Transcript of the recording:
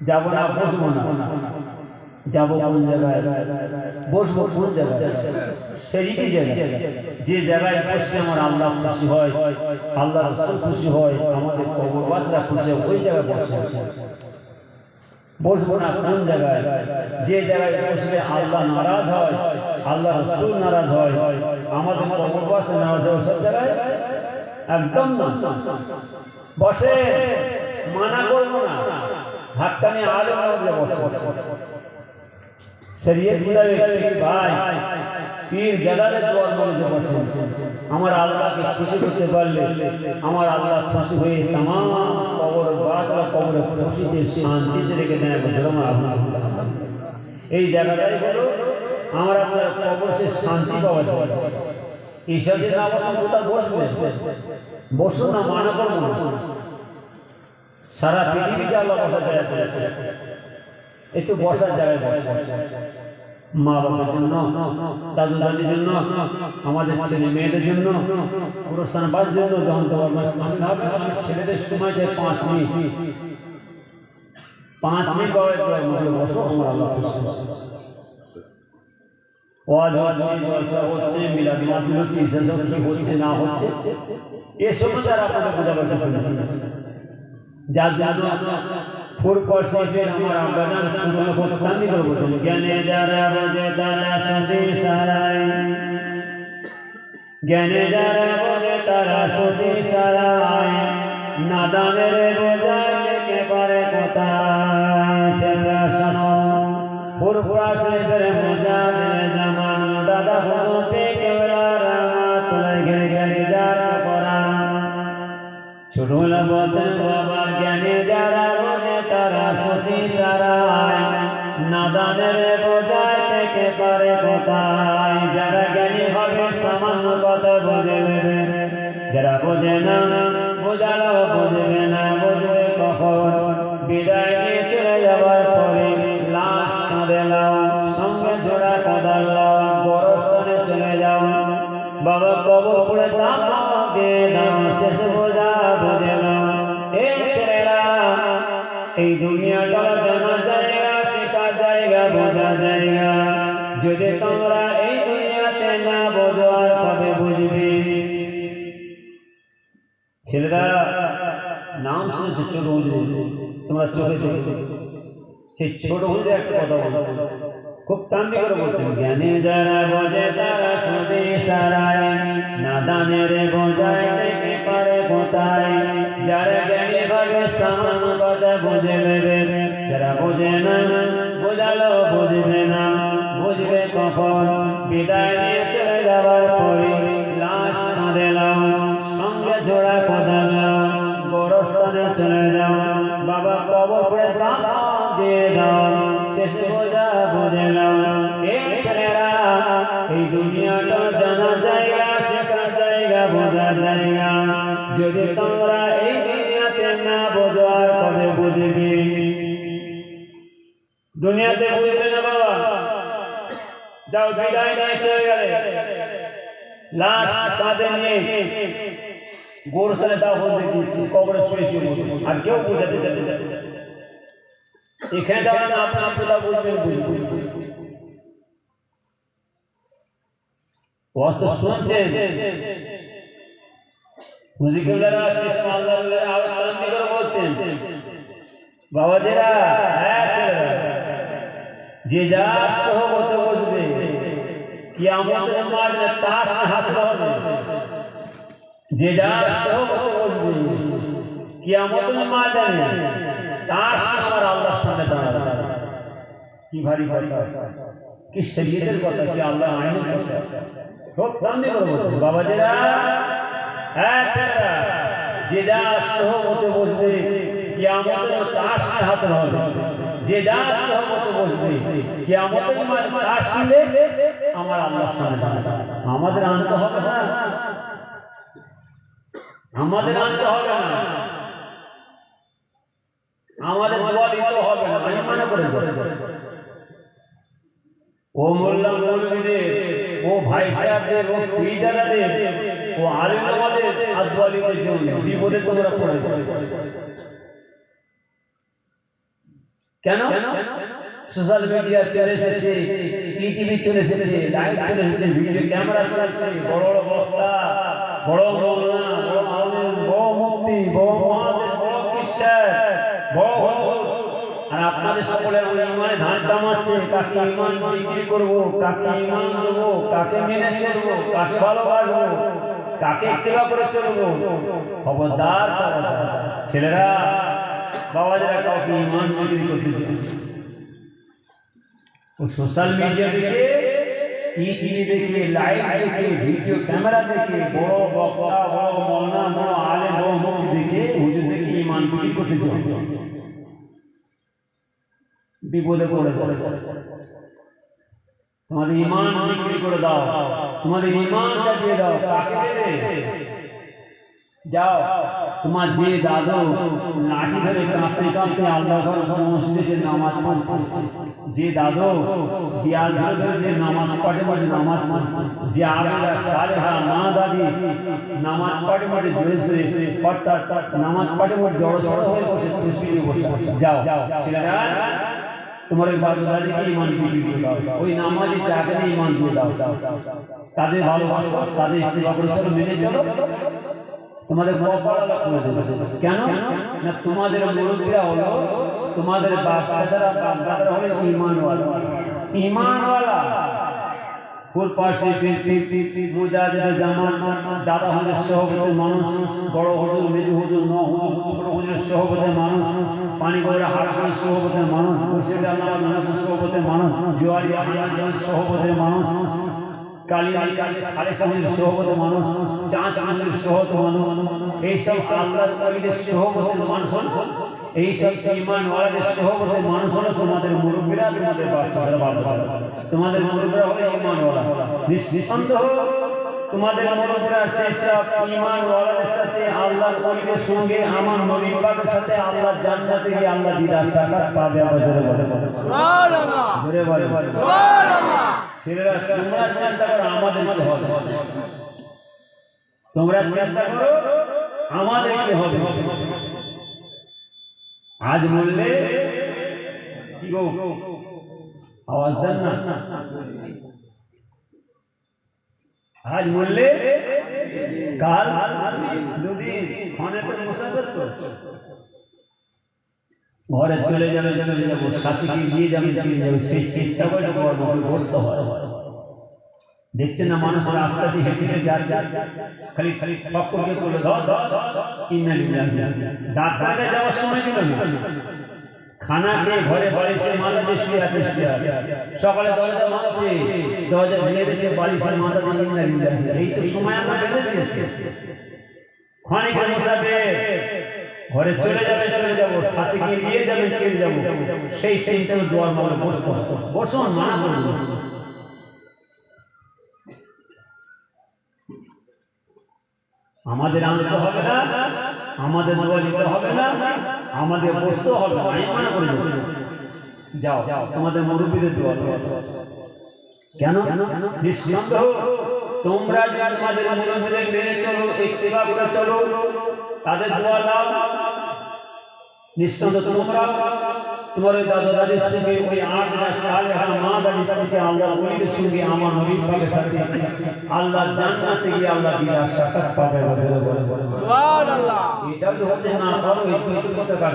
যাব না, বসবো না। যাব কোন জায়গায়? বসবো কোন জায়গায়? সেদিকে যে জায়গায় বসলে আমার আল্লাহ খুশি হয় আল্লাহ রসুল খুশি হয়, আমাদের কবরবাসরা খুশি হয়, ওই জায়গায় বসে বসবো না কোন জায়গায়? যে জায়গায় বসলে আল্লাহ নারাজ হয়, আল্লাহ রসুল নারাজ হয়, আমাদের কবরবাসে নারাজ হয় সব জায়গায় একদম না। বসে মানা করব না। হাতটানি আলো লাগলে বসে। শরীয়ত বুঝাবে ভাই। পীর জালালে দোয়ার বসে। আমার আল্লাহকে খুশি করতে পারলে, আমার আল্লাহ খুশি হয়ে তাম কবর বাতলা কবরে খুশিতে শান্তিতে রেখে দেয় আমার আল্লাহ এই জায়গাটাই হলো, আমার আপনার কবরে শান্তি পাওয়া যায়। ঈশ্বর যে কোথাও বসবে। বসুন না, মানা না। সারা আল্লাহ জায়গা করেছে। একটু বসার জায়গায় বসে। মা বাবার জন্য দাদু দাদির জন্য, আমাদের ছেলে মেয়েদের জন্য পুরস্থান পাওয়ার জন্য, যখন তোমার ছেলেদের সময় যায় পাঁচ মিনিট। পাঁচ মিনিট বসো আমার আল্লাহ। ওয়াজ হচ্ছে জলসা হচ্ছে মিলাদ মাহফিল হচ্ছে ইসলাম কি হচ্ছে, না হচ্ছে, এ সমস্ত আর আপনাদের বোঝাবার কিছু যার জন্য ফুর পরশের আমার আবেদন শুরু করতাম করব তারা তারা ছোটল বদন বাবার জ্ঞানে পারে, লাশ কাঁদে লাও সঙ্গে ঝোড়া কাঁদাল লাও বড় চলে যাও। বাবা কবর পড়ে দাম শেষ বুঝে এই দুনিয়াটা জানা জায়গা শেখা জায়গা বোঝা জায়গা। যদি তোমরা এই দুনিয়াতে না বোঝো, আর কবে বুঝবে? ছেলেরা, নাম শুনেছে ছোট তোমরা চোখে চোখে সেই ছোট হুজুর একটা কথা বলো খুব কান্দি করে বলতেন জ্ঞানে যারা বোঝে, তারা শুনে সারায়। নাদানের বোঝায় সামান কথা বুঝে নেবে। যারা বোঝে না, বোঝালো বুঝবে না। বুঝবে কখন? বিদায় নিয়ে চলে যাওয়ার পরে লাশ কাঁদেলাম সঙ্গে জোড়া কোদালাম বড় স্থানে চলে যাও। বাবা কবর দিয়ে দাও, শেষ বোঝা বুঝে নাও। এই ছেলেরা, এই দুনিয়াটা জানা জায়গা শেখা জায়গা বোঝা জায়গা। যদি তোমরা এই বুঝবি দুনিয়াতে বুঝবে না বাবা যাও, বিদায় নিয়ে চলে গেলে। লাশ কাঁধে নিয়ে গোরসালে দাও বলতে দিয়েছি, কবরে শুয়ে শুয়ে আর কেউ বুঝাতে যেতে এখানে দাঁড়ান আপনি আপনারা বুঝবেন বুঝবেন শুনছেন? বাবাজিরা হ্যাঁ যে যা সহমত বসবে কি আমাদের মাঝে তাস হাসতে হবে। যে যা সহমত বসবে কি আমাদের মাঝে তার আমার আল্লাহর সামনে দাঁড়াবে। কি ভারী কথা। কি শরীয়তের কথা কি আল্লাহ আইনের কথা। সব সামনে করব বাবাজিরা হ্যাঁ যে যা সহমতে বসবে কি আমাদের তার হাতে হবে। যে আমাদের আনতে হবে না। আমাদের আনতে হবে না। আমাদের দোয়া হবে না। আমি মনে করে ও মোল্লা মৌলবীদের ও ভাই সাহেবদের, ও পীরজাদাদের, ও আলিম আমাদের আদওয়ালিদের জন্য বিপদে তোমরা পড়ে কেন? সোশ্যাল মিডিয়া চলে এসেছে টিভি চলে এসেছে লাইভ চলে এসেছে ভিডিও ক্যামেরা চলছে বড় বড় বক্তা বড় বড় আলেম বড় মুক্তি বড় মহাদেশ বড় বিশ্বাস বড় আর আপনাদের সকলে ইমানে ধান কামাচ্ছে কাকে ইমান বিক্রি করব কাকে ইমান দেবো কাকে মেনে চলবো কাকে ভালোবাসবো কাকে ইত্তেবা করে চলবো। খবরদার। ছেলেরা বাবাজারা কাউকে ইমান বিক্রি করতে। ও সোশ্যাল মিডিয়া দেখে টিভি দেখে লাইভ দেখে ভিডিও ক্যামেরা দেখে, বড় বক্তা, বড় মৌলানা, বড় আলে বড় মুক্তি দেখে হুজুর দেখে ইমান বিক্রি করতে বিপদে পড়ে পড়ে তোমাদের ইমান বিক্রি করে দাও, তোমাদের ইমানটা দিয়ে দাও কাকে দেবে। যাও। তোমার যে দাদু লাঠি ধরে কাঁপতে কাঁপতে আল্লাহ মসজিদে নামাজ পড়ছে যে দাদু দিয়াল ধরে ধরে যে নামাজ পড়ে পড়ে নামাজ পড়ছে যে আবেদা সালেহা মা দাদি নামাজ পড়ে পড়ে জোরে জোরে পড়তা নামাজ পড়ে পড়ে জড়ো সড়ো হয়ে বসে তসবিহে বসে যাও ছেলেরা তোমার ওই দাদু দাদিকে ইমান বিক্রি করে দাও ওই নামাজে চাকরি ইমান দিয়ে দাও তাদের ভালোবাসো তাদের ইত্তেবা করে চলো মেনে চলো তোমাদের কপালা করে দেবে। কেন? না তোমাদের মুরব্বীরা হলো তোমাদের বাপ চাচারা বাপ দাদারা হলো ইমানওয়ালা। ইমানওয়ালা। ফুল পাশে মুজাহিদের জামান দাদা হুজুর সহবতের মানুষ, বড় হুজুর মেজু হুজুর ন হুজুর সহবতের মানুষ, পানি গড়া হারাহারি সহবতের মানুষ মুর্শিদ আল্লাহ মানুষ, জোয়ারি আলিয়া সহবতের মানুষ। মানুষ চাঁচ আঁচের সহবত মানুষ এইসব আল্লাহর ওলিদের সহবতের মানুষ এইসব ইমান ওয়ালাদের সহবতের মানুষ হলো তোমাদের মুরব্বীরা তোমাদের তোমাদের মুরব্বীরা হলো ইমান ওয়ালা। নিঃসন্দেহ তোমাদের মুরব্বীরা সেই সব ইমান ওয়ালাদের সাথে আল্লাহর ওলিদের সঙ্গে আমার নবী পাকের সাথে আল্লাহ জান্নাতে গিয়ে আল্লাহ দিদার সাক্ষাৎ পাবে বলে জোরে বলে ছেলেরা তোমরা চিন্তা করো আমাদের কি হবে তোমরা চিন্তা করো আমাদের কি হবে আজ বললে কি গো আওয়াজ দেন না আজ বললে কাল যদি ফোনে করে মুসাফির তো ঘরে চলে যাবে, চলে যাব সাথীকে নিয়ে যাবে চলে যাবে, সেই চেষ্টা করে করব গ্রস্ত হয়। দেখছেন না মানুষ রাস্তা দিয়ে হেঁটে হেঁটে যায় যায় খালি খালি পক্করকে বলে, ধর ডাক্তারকে যাওয়ার সময় ছিল না? খানা খেয়ে ঘরে বাড়ি সে মাথা দিয়ে শুয়ে আছে শুয়ে আছে। সকালে দরজা মারছে দরজা ভেঙে দিচ্ছে সে মাথা দিয়ে ইন্না এই তো সময় আমরা বেঁধে দিয়েছে। ক্ষণিকের মুসাফে ঘরে চলে যাবে, চলে আমাদের আনতে হবে না, আমাদের দোয়া নিতে হবে না, আমাদের বসতে হবে না আমি যাও তোমাদের মুরব্বীদের দোয়া। কেন? নিঃসন্দেহ, তোমরা যদি তোমাদের মুরব্বীদের মেনে চলো ইত্তেবা করে চলো, তাদের দোয়া নাও। নিঃসন্দেহ তোমরা তোমার দাদা দাদির সঙ্গে ওই আট মাস সালে আমার মা দাদির আল্লাহ সঙ্গে আমার নবীর সাথে আল্লাহ গিয়ে আল্লাহ সাক্ষাৎ পাবে এটা না